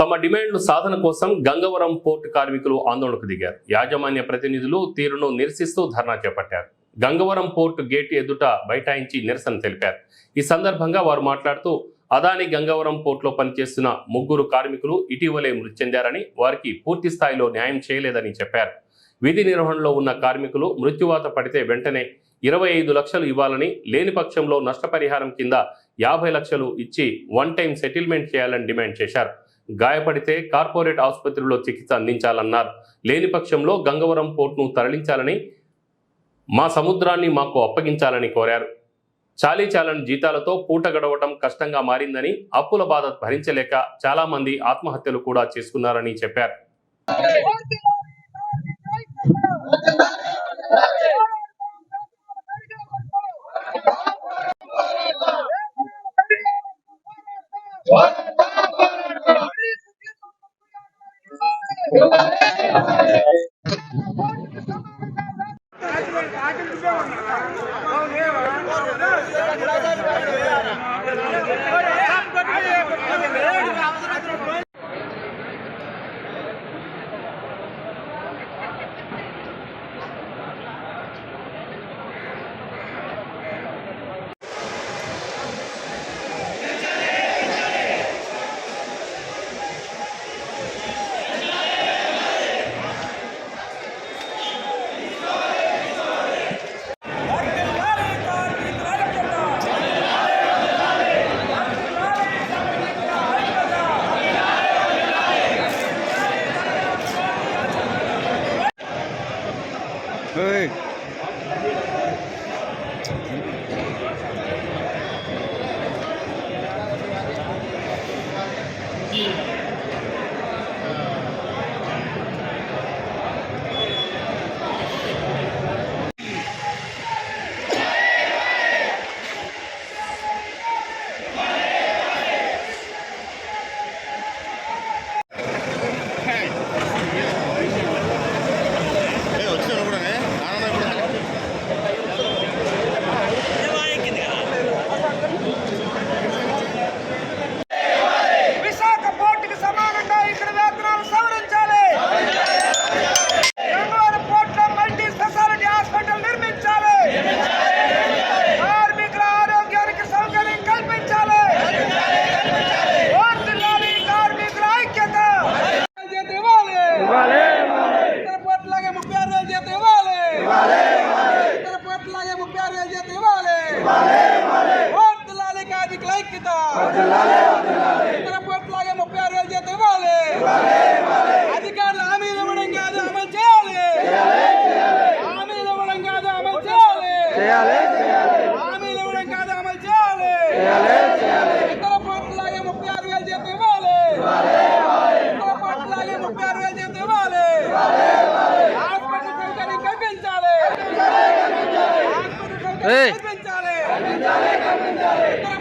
తమ డిమాండ్లు సాధన కోసం గంగవరం పోర్టు కార్మికులు ఆందోళనకు దిగారు. యాజమాన్య ప్రతినిధులు తీరును నిరసిస్తూ ధర్నా చేపట్టారు. గంగవరం పోర్టు గేటు ఎదుట బైఠాయించి నిరసన తెలిపారు. ఈ సందర్భంగా వారు మాట్లాడుతూ అదాని గంగవరం పోర్టులో పనిచేస్తున్న ముగ్గురు కార్మికులు ఇటీవలే మృతి చెందారని వారికి పూర్తి స్థాయిలో న్యాయం చేయలేదని చెప్పారు. విధి నిర్వహణలో ఉన్న కార్మికులు మృత్యువాత పడితే వెంటనే ఇరవై ఐదు లక్షలు ఇవ్వాలని లేని పక్షంలో నష్టపరిహారం కింద యాభై లక్షలు ఇచ్చి వన్ టైం సెటిల్మెంట్ చేయాలని డిమాండ్ చేశారు. గాయపడితే కార్పొరేట్ ఆసుపత్రిలో చికిత్స అందించాలన్నారు. లేని పక్షంలో గంగవరం పోర్టును తరలించాలని మా సముద్రాన్ని మాకు అప్పగించాలని కోరారు. చాలీ చాలని జీతాలతో పూట గడవటం కష్టంగా మారిందని అప్పుల బాధ భరించలేక చాలామంది ఆత్మహత్యలు కూడా చేసుకున్నారని చెప్పారు. What? ஆட்டு ఇతర పోర్టులాగే ముప్పై ఆరు వేల జీతం ఇవ్వాలి వర్ధిల్లాలి కార్మికుల ఐక్యత ఇతర పోర్టులాగే ముప్పై ఆరు వేల జీతం ఇవ్వాలి అధికారులు హామీలు ఇవ్వడం కాదు అమలు చేయాలి హామీలు ఇవ్వడం కాదు అమలు చేయాలి కల్పించాలి